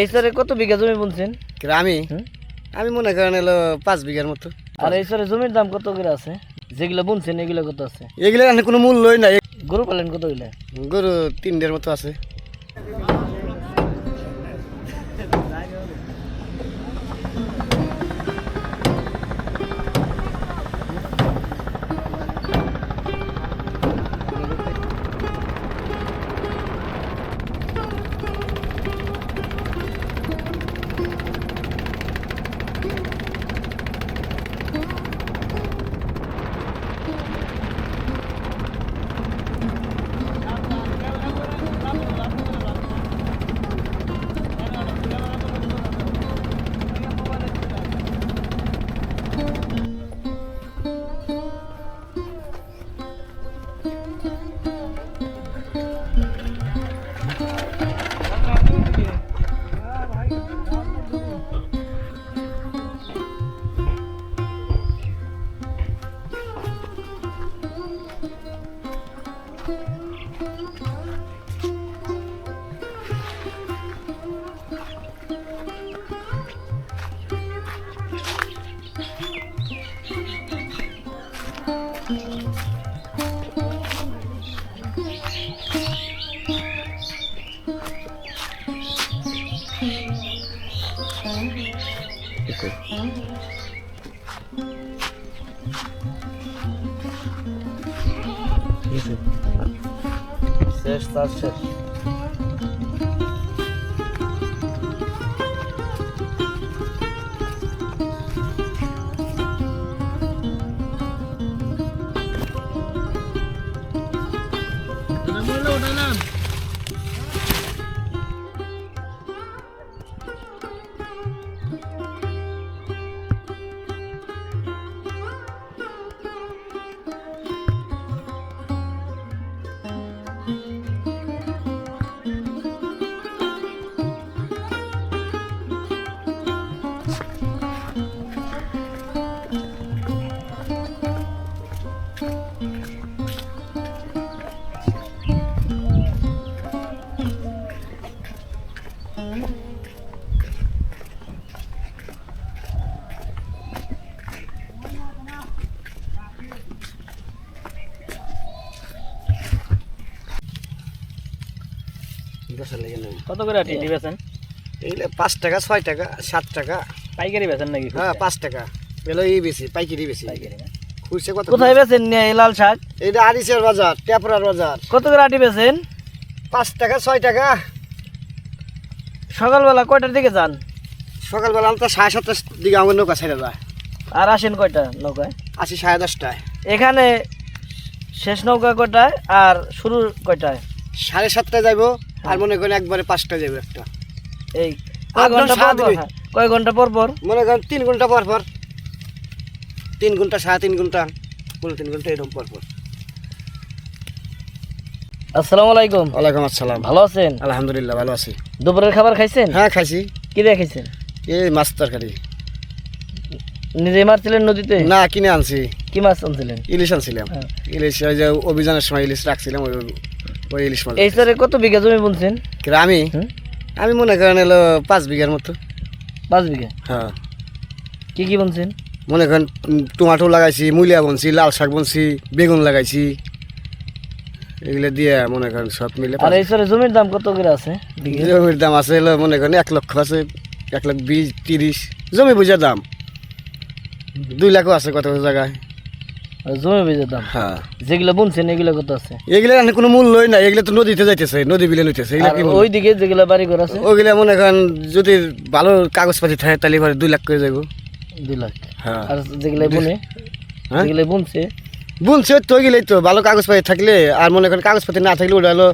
এই সরে কত বিঘা জমি বুনছেন? আমি আমি মনে করেন এলো পাঁচ বিঘার মতো। আর এই সরে জমির দাম কত করে আছে? যেগুলো বুনছেন এগুলো কত আছে? এগুলো কোনো মূল্যই নাই। গরু পালেন কতগুলা গরু তিনটের মতো আছে। শেষ তার শেষ দশের লেগে নেই কত করে এগুলো পাঁচ টাকা ছয় টাকা সাত টাকা। পাইকারি বেছেন নাকি? হ্যাঁ পাঁচ টাকা। এলো এই বেশি পাইকারি বেশি। পাইকারি খুঁজছে কত? কোথায় বেছেন এই লাল শাক? এটা আরিসের বাজার টেপরার বাজার। কত করে আটি পাঁচ টাকা ছয় টাকা। সকালবেলা কয়টার দিকে যান? সকালবেলা তো সাড়ে সাতটার দিকে আমার নৌকা ছেড়ে যায়। আর আসেন কয়টা নৌকায়? আসি সাড়ে দশটায়। এখানে শেষ নৌকা কয়টায় আর শুরু কয়টায়? সাড়ে সাতটায় যাইবো। আর মনে করেন একবারে পাঁচটা যাব একটা। এই কয় ঘণ্টা ঘণ্টা পর পর সারাদিন। হ্যাঁ, কয় ঘণ্টা পর পর? মনে করেন তিন ঘণ্টা পর পর। তিন ঘণ্টা সাড়ে তিন ঘণ্টা পনেরো তিন ঘণ্টা এরকম পর পর। আসসালামু আলাইকুম। ওয়ালাইকুম আসসালাম। ভালো আছেন? আলহামদুলিল্লাহ ভালো আছি। দুপুরের খাবার খাইছেন? হ্যাঁ খাইছি। কি দিয়ে খাইছেন? এই মাছ তরকারি। নিজে মারছিলেন নদীতে? না কিনে আনছি। কি মাছ আনছিলেন? ইলিশ আনছিলাম। হ্যাঁ। ইলিশ ওই যে অভিযানের সময় ইলিশ রাখছিলাম ওই ওই ইলিশ মাছ এই সরে কত বিঘা জমি বুনছেন? কিন্তু আমি? আমি মনে করেন এলো পাঁচ বিঘার মতো। পাঁচ বিঘা? হ্যাঁ। কি কি বুনছেন? মনে করেন টমাটো লাগাইছি মূলিয়া বুনছি লাল শাক বুনছি বেগুন লাগাইছি। এগুলো দিয়ে মনে করেন সব মিলে আর এই সরে জমির দাম কত করে আছে জমির দাম আছে হলো মনে করেন এক লক্ষ আছে এক লাখ বিশ তিরিশ। জমি বুঝে দাম। দুই লাখও আছে কত জায়গায়। জমি বেজের দাম। হ্যাঁ। যেগুলো বুনছেন এগুলো কত আছে? এগুলো কোনো মূল্যই নাই এগুলো তো নদীতে যাইতেছে নদী বিলে নিতেছে এগুলো আর ওই দিকে যেগুলো বাড়ি ঘর আছে? ওগুলা মনে করেন যদি ভালো কাগজপাতি থাকে তাহলে এবার দুই লাখ করে যাব দুই লাখ। হ্যাঁ। আর যেগুলো বুনে? হ্যাঁ? যেগুলো বুনছে? বুনছে তো ওইগুলোই তো ভালো কাগজপাতি থাকলে আর মনে করেন কাগজপাতি না থাকলে ওটা হলো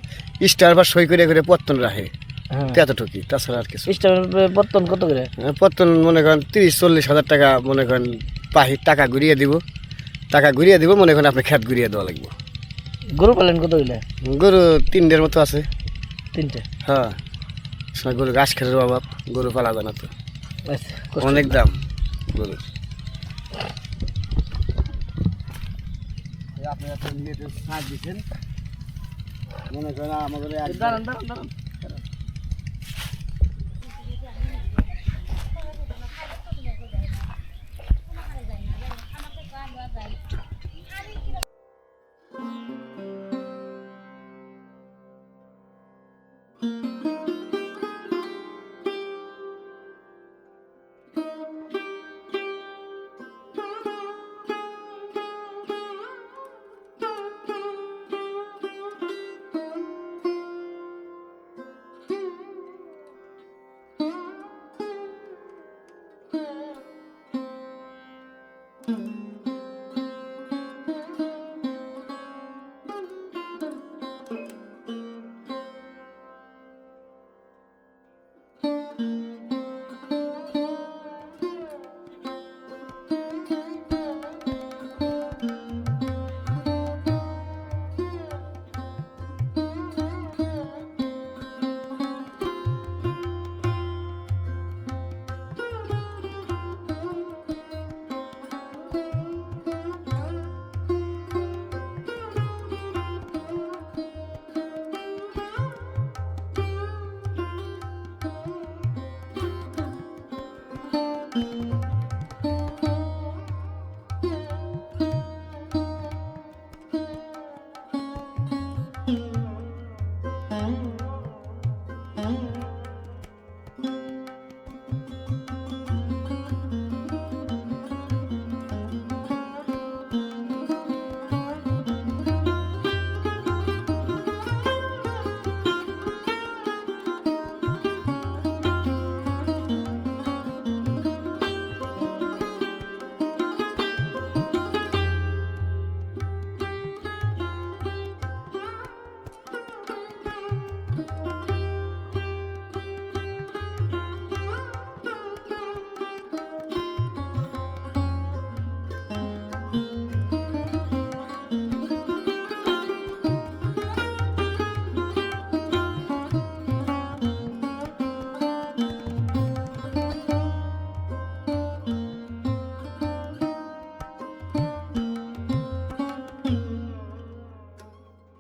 স্টার বা সই করে করে পত্তন রাখে হ্যাঁ। এতটুকুই তাছাড়া আর কিছু। স্টামের পত্তন কত করে? হ্যাঁ, পত্তন মনে করেন তিরিশ চল্লিশ হাজার টাকা মনে করেন পাহি টাকা ঘুরিয়ে দিব। টাকা ঘুরিয়ে দিব মনে করেন আপনি খেত ঘুরিয়ে দেওয়া লাগবে। গরু পালেন কতগুলা গরু তিনটের মতো আছে। তিনটে? হ্যাঁ। সময় গরু ঘাস খেতে অভাব গরু পালা যায় না তো। অনেক দাম গরুর। আপনি এত নিয়ে সাজ দিচ্ছেন মনে করেন আমাদের দাঁড়ান দাঁড়ান দাঁড়ান।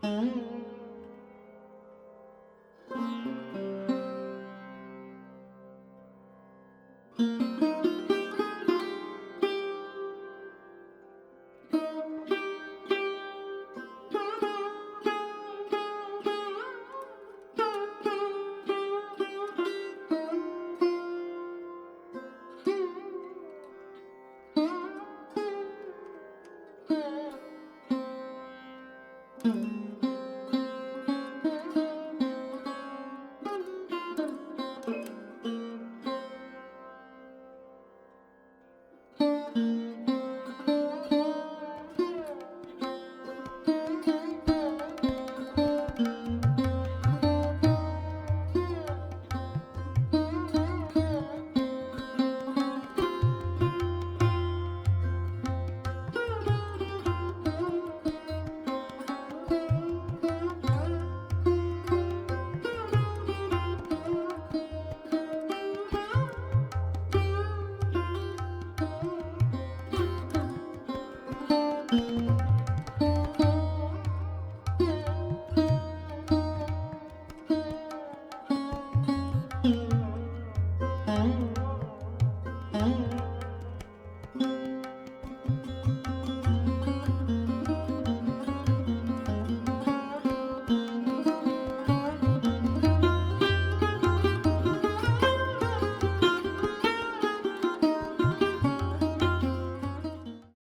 嗯。